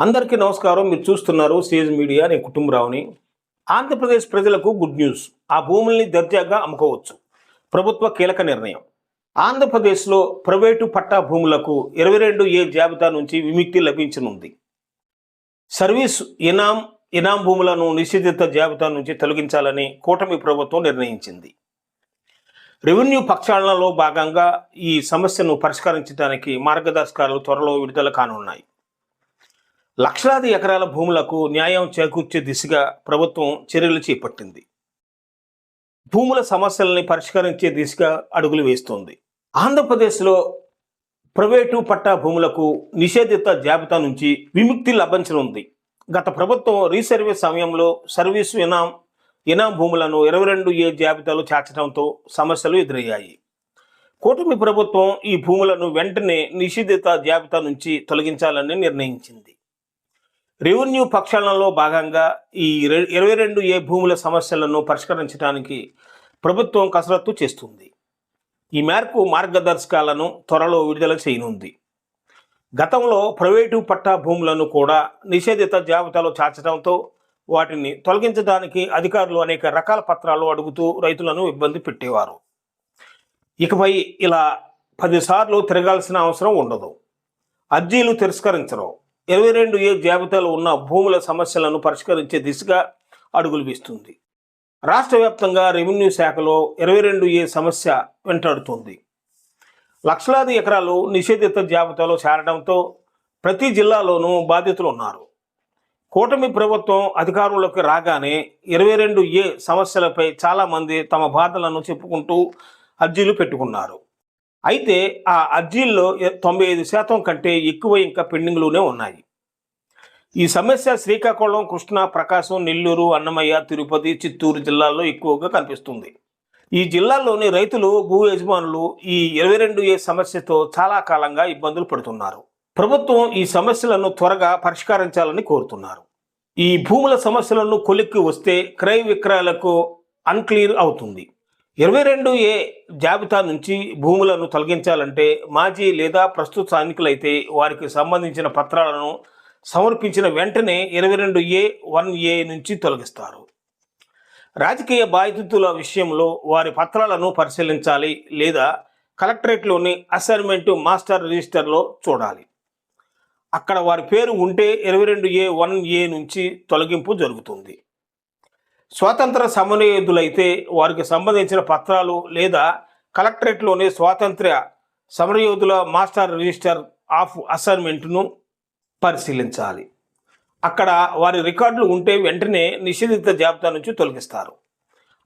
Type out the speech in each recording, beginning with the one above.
అందరికీ నమస్కారం. మీరు చూస్తున్నారు సిఎస్ మీడియా నేను కుటుంబరావుని. ఆంధ్రప్రదేశ్ ప్రజలకు గుడ్ న్యూస్. ఆ భూముల్ని దర్జాగా అమ్ముకోవచ్చు. ప్రభుత్వ కీలక నిర్ణయం. ఆంధ్రప్రదేశ్లో ప్రైవేటు పట్టా భూములకు ఇరవై రెండు ఏ జాబితా నుంచి విముక్తి లభించనుంది. సర్వీస్ ఇనాం ఇనాం భూములను నిషేధిత జాబితా నుంచి తొలగించాలని కూటమి ప్రభుత్వం నిర్ణయించింది. రెవెన్యూ పక్షాలలో భాగంగా ఈ సమస్యను పరిష్కరించడానికి మార్గదర్శకాలు త్వరలో విడుదల కానున్నాయి. లక్షలాది ఎకరాల భూములకు న్యాయం చేకూర్చే దిశగా ప్రభుత్వం చర్యలు చేపట్టింది. భూముల సమస్యలని పరిష్కరించే దిశగా అడుగులు వేస్తోంది. ఆంధ్రప్రదేశ్లో ప్రైవేటు పట్టా భూములకు నిషేధిత జాబితా నుంచి విముక్తి లభించనుంది. గత ప్రభుత్వం రీసర్వే సమయంలో సర్వీసు ఇనాం ఇనాం భూములను ఇరవై రెండు ఏ జాబితాలో చేర్చడంతో సమస్యలు ఎదురయ్యాయి. కూటమి ప్రభుత్వం ఈ భూములను వెంటనే నిషేధిత జాబితా నుంచి తొలగించాలని నిర్ణయించింది. రెవెన్యూ పక్షాలలో భాగంగా ఈ ఇరవై రెండు ఏ భూముల సమస్యలను పరిష్కరించడానికి ప్రభుత్వం కసరత్తు చేస్తుంది. ఈ మేరకు మార్గదర్శకాలను త్వరలో విడుదల చేయనుంది. గతంలో ప్రైవేటు పట్టా భూములను కూడా నిషేధిత జాబితాలో చేర్చడంతో వాటిని తొలగించడానికి అధికారులు అనేక రకాల పత్రాలు అడుగుతూ రైతులను ఇబ్బంది పెట్టేవారు. ఇకపై ఇలా పదిసార్లు తిరగాల్సిన అవసరం ఉండదు. అర్జీలు తిరస్కరించరు. ఇరవై రెండు ఏ జాబితాలో ఉన్న భూముల సమస్యలను పరిష్కరించే దిశగా అడుగులు వేస్తుంది. రాష్ట్ర వ్యాప్తంగా రెవెన్యూ శాఖలో ఇరవై రెండు ఏ సమస్య వెంటాడుతుంది. లక్షలాది ఎకరాలు నిషేధిత జాబితాలో చేరడంతో ప్రతి జిల్లాలోనూ బాధితులు ఉన్నారు. కూటమి ప్రభుత్వం అధికారంలోకి రాగానే ఇరవై రెండు ఏ సమస్యలపై చాలామంది తమ బాధలను చెప్పుకుంటూ అర్జీలు పెట్టుకున్నారు. అయితే ఆ అర్జీల్లో తొంభై ఐదు శాతం కంటే ఎక్కువ ఇంకా పెండింగ్లోనే ఉన్నాయి. ఈ సమస్య శ్రీకాకుళం కృష్ణా ప్రకాశం నెల్లూరు అన్నమయ్య తిరుపతి చిత్తూరు జిల్లాల్లో ఎక్కువగా కనిపిస్తుంది. ఈ జిల్లాల్లోని రైతులు భూ యజమానులు ఈ ఇరవై రెండు ఏ సమస్యతో చాలా కాలంగా ఇబ్బందులు పడుతున్నారు. ప్రభుత్వం ఈ సమస్యలను త్వరగా పరిష్కరించాలని కోరుతున్నారు. ఈ భూముల సమస్యలను కొలిక్కి వస్తే క్రయ విక్రయాలకు అన్క్లియర్ అవుతుంది. ఇరవై రెండు ఏ జాబితా నుంచి భూములను తొలగించాలంటే మాజీ లేదా ప్రస్తుత సైనికులైతే వారికి సంబంధించిన పత్రాలను సమర్పించిన వెంటనే ఇరవై రెండు ఏ వన్ ఏ నుంచి తొలగిస్తారు. రాజకీయ బాధితుల విషయంలో వారి పత్రాలను పరిశీలించాలి లేదా కలెక్టరేట్లోని అసైన్మెంట్ మాస్టర్ రిజిస్టర్లో చూడాలి. అక్కడ వారి పేరు ఉంటే ఇరవై రెండు ఏ వన్ ఏ నుంచి తొలగింపు జరుగుతుంది. స్వాతంత్ర సమరయోధులైతే వారికి సంబంధించిన పత్రాలు లేదా కలెక్టరేట్లోని స్వాతంత్ర్య సమరయోధుల మాస్టర్ రిజిస్టర్ ఆఫ్ అసైన్మెంట్ను పరిశీలించాలి. అక్కడ వారి రికార్డులు ఉంటే వెంటనే నిషేధిత జాబితా నుంచి తొలగిస్తారు.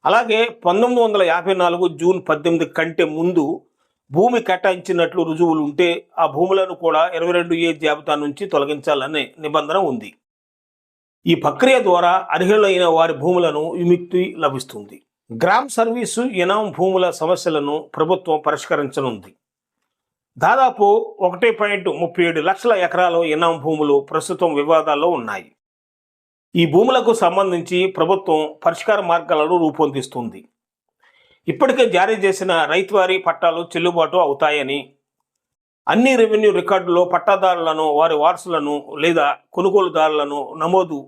అలాగే పంతొమ్మిది వందల యాభై నాలుగు జూన్ పద్దెనిమిది కంటే ముందు భూమి కేటాయించినట్లు రుజువులు ఉంటే ఆ భూములను కూడా ఇరవై రెండు ఏ జాబితా నుంచి తొలగించాలనే నిబంధన ఉంది. ఈ ప్రక్రియ ద్వారా అర్హులైన వారి భూములను విముక్తి లభిస్తుంది. గ్రామ్ సర్వీసు ఇనాం భూముల సమస్యలను ప్రభుత్వం పరిష్కరించనుంది. దాదాపు ఒకటి పాయింట్ ముప్పై ఏడు లక్షల ఎకరాల ఇనాం భూములు ప్రస్తుతం వివాదాల్లో ఉన్నాయి. ఈ భూములకు సంబంధించి ప్రభుత్వం పరిష్కార మార్గాలను రూపొందిస్తుంది. ఇప్పటికే జారీ చేసిన రైతువారీ పట్టాలు చెల్లుబాటు అవుతాయని అన్ని రెవెన్యూ రికార్డులో పట్టాదారులను వారి వారసులను లేదా కొనుగోలుదారులను నమోదు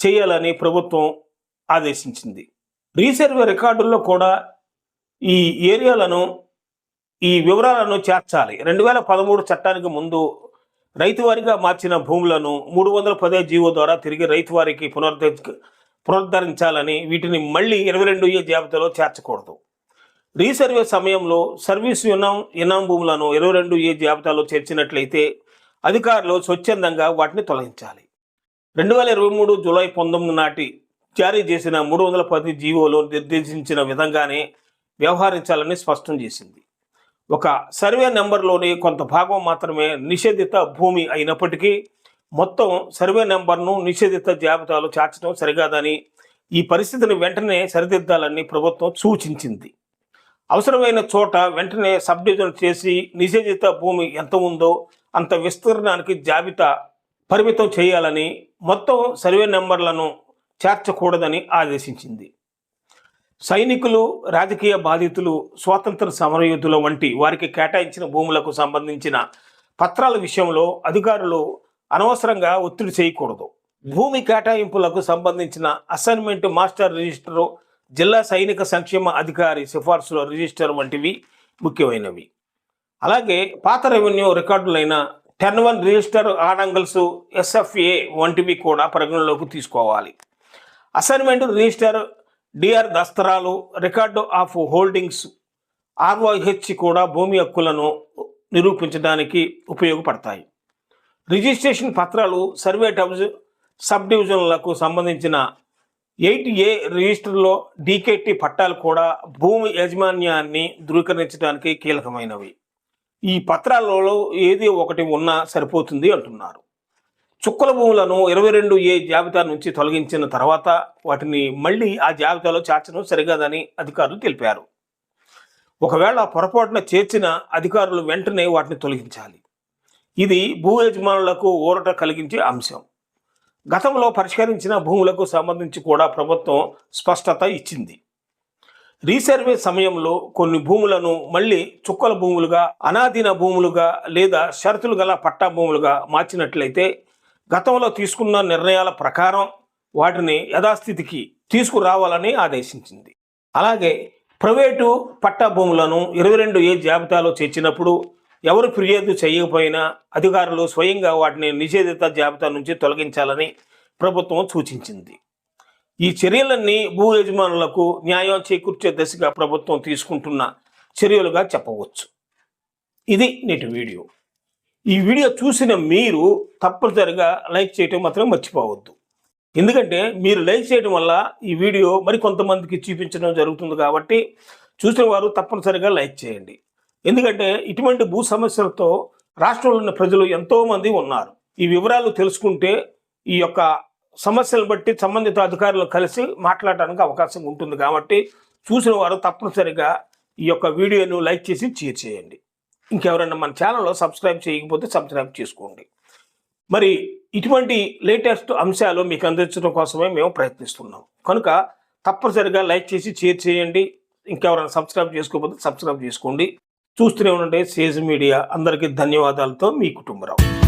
చేయాలని ప్రభుత్వం ఆదేశించింది. రీసర్వే రికార్డుల్లో కూడా ఈ ఏరియాలను ఈ వివరాలను చేర్చాలి. రెండు వేల పదమూడు చట్టానికి ముందు రైతువారిగా మార్చిన భూములను మూడు వందల పదే జీవో ద్వారా తిరిగి రైతువారికి పునరుద్ధ పునరుద్ధరించాలని వీటిని మళ్ళీ ఇరవై రెండు ఏ జాబితాలో చేర్చకూడదు. రీసర్వే సమయంలో సర్వీసు ఇనాం ఇనాం భూములను ఇరవై రెండు ఏ జాబితాలో చేర్చినట్లయితే అధికారులు స్వచ్ఛందంగా వాటిని తొలగించాలి. రెండు వేల ఇరవై మూడు జూలై పంతొమ్మిది నాటి జారీ చేసిన మూడు వందల పది జీవోలో నిర్దేశించిన విధంగానే వ్యవహరించాలని స్పష్టం చేసింది. ఒక సర్వే నెంబర్లోని కొంత భాగం మాత్రమే నిషేధిత భూమి అయినప్పటికీ మొత్తం సర్వే నెంబర్ను నిషేధిత జాబితాలో చేర్చడం సరికాదని ఈ పరిస్థితిని వెంటనే సరిదిద్దాలని ప్రభుత్వం సూచించింది. అవసరమైన చోట వెంటనే సబ్ డివిజన్ చేసి నిషేధిత భూమి ఎంత ఉందో అంత విస్తీర్ణానికి జాబితా పరిమితం చేయాలని మొత్తం సర్వే నెంబర్లను చేర్చకూడదని ఆదేశించింది. సైనికులు రాజకీయ బాధితులు స్వాతంత్ర సమరయోధుల వంటి వారికి కేటాయించిన భూములకు సంబంధించిన పత్రాల విషయంలో అధికారులు అనవసరంగా ఒత్తిడి చేయకూడదు. భూమి కేటాయింపులకు సంబంధించిన అసైన్మెంట్ మాస్టర్ రిజిస్టరు జిల్లా సైనిక సంక్షేమ అధికారి సిఫార్సులో రిజిస్టర్ వంటివి ముఖ్యమైనవి. అలాగే పాత రెవెన్యూ రికార్డులైన టెన్ వన్ రిజిస్టర్ ఆడంగల్స్ ఎస్ఎఫ్ఏ వంటివి కూడా పరిగణలోకి తీసుకోవాలి. అసైన్మెంట్ రిజిస్టర్ డిఆర్ దస్తరాలు రికార్డు ఆఫ్ హోల్డింగ్స్ ఆర్ఓహెచ్ కూడా భూమి హక్కులను నిరూపించడానికి ఉపయోగపడతాయి. రిజిస్ట్రేషన్ పత్రాలు సర్వే టబ్స్ సబ్ డివిజన్లకు సంబంధించిన ఎయిట్ ఏ రిజిస్టర్లో డీకేటీ పట్టాలు కూడా భూమి యాజమాన్యాన్ని ధృవీకరించడానికి కీలకమైనవి. ఈ పత్రాలలో ఏది ఒకటి ఉన్నా సరిపోతుంది అంటున్నారు. చుక్కల భూములను ఇరవై రెండు ఏ జాబితా నుంచి తొలగించిన తర్వాత వాటిని మళ్ళీ ఆ జాబితాలో చేర్చడం సరికాదని అధికారులు తెలిపారు. ఒకవేళ పొరపాటున చేర్చిన అధికారులు వెంటనే వాటిని తొలగించాలి. ఇది భూ యజమానులకు ఊరట కలిగించే అంశం. గతంలో పరిష్కరించిన భూములకు సంబంధించి కూడా ప్రభుత్వం స్పష్టత ఇచ్చింది. రీసర్వే సమయంలో కొన్ని భూములను మళ్ళీ చుక్కల భూములుగా అనాధీన భూములుగా లేదా షరతులు గల పట్టా భూములుగా మార్చినట్లయితే గతంలో తీసుకున్న నిర్ణయాల ప్రకారం వాటిని యథాస్థితికి తీసుకురావాలని ఆదేశించింది. అలాగే ప్రైవేటు పట్టా భూములను ఇరవై రెండు ఏ జాబితాలో చేర్చినప్పుడు ఎవరు ఫిర్యాదు చేయకపోయినా అధికారులు స్వయంగా వాటిని నిషేధిత జాబితా నుంచి తొలగించాలని ప్రభుత్వం సూచించింది. ఈ చర్యలన్నీ భూ యజమానులకు న్యాయం చేకూర్చే దశగా ప్రభుత్వం తీసుకుంటున్న చర్యలుగా చెప్పవచ్చు. ఇది నేటి వీడియో. ఈ వీడియో చూసిన మీరు తప్పనిసరిగా లైక్ చేయటం మాత్రం మర్చిపోవద్దు. ఎందుకంటే మీరు లైక్ చేయడం వల్ల ఈ వీడియో మరి కొంతమందికి చూపించడం జరుగుతుంది కాబట్టి చూసిన వారు తప్పనిసరిగా లైక్ చేయండి. ఎందుకంటే ఇటువంటి భూ సమస్యలతో రాష్ట్రంలో ఉన్న ప్రజలు ఎంతోమంది ఉన్నారు. ఈ వివరాలు తెలుసుకుంటే ఈ యొక్క సమస్యలు బట్టి సంబంధిత అధికారులు కలిసి మాట్లాడడానికి అవకాశం ఉంటుంది కాబట్టి చూసిన వారు తప్పనిసరిగా ఈ యొక్క వీడియోను లైక్ చేసి షేర్ చేయండి. ఇంకెవరైనా మన ఛానల్లో సబ్స్క్రైబ్ చేయకపోతే సబ్స్క్రైబ్ చేసుకోండి. మరి ఇటువంటి లేటెస్ట్ అంశాలు మీకు అందించడం కోసమే మేము ప్రయత్నిస్తున్నాం. కనుక తప్పనిసరిగా లైక్ చేసి షేర్ చేయండి. ఇంకెవరైనా సబ్స్క్రైబ్ చేసుకోకపోతే సబ్స్క్రైబ్ చేసుకోండి. చూస్తూనే ఉండండి. సేజ్ మీడియా అందరికీ ధన్యవాదాలతో మీ కుటుంబరావు.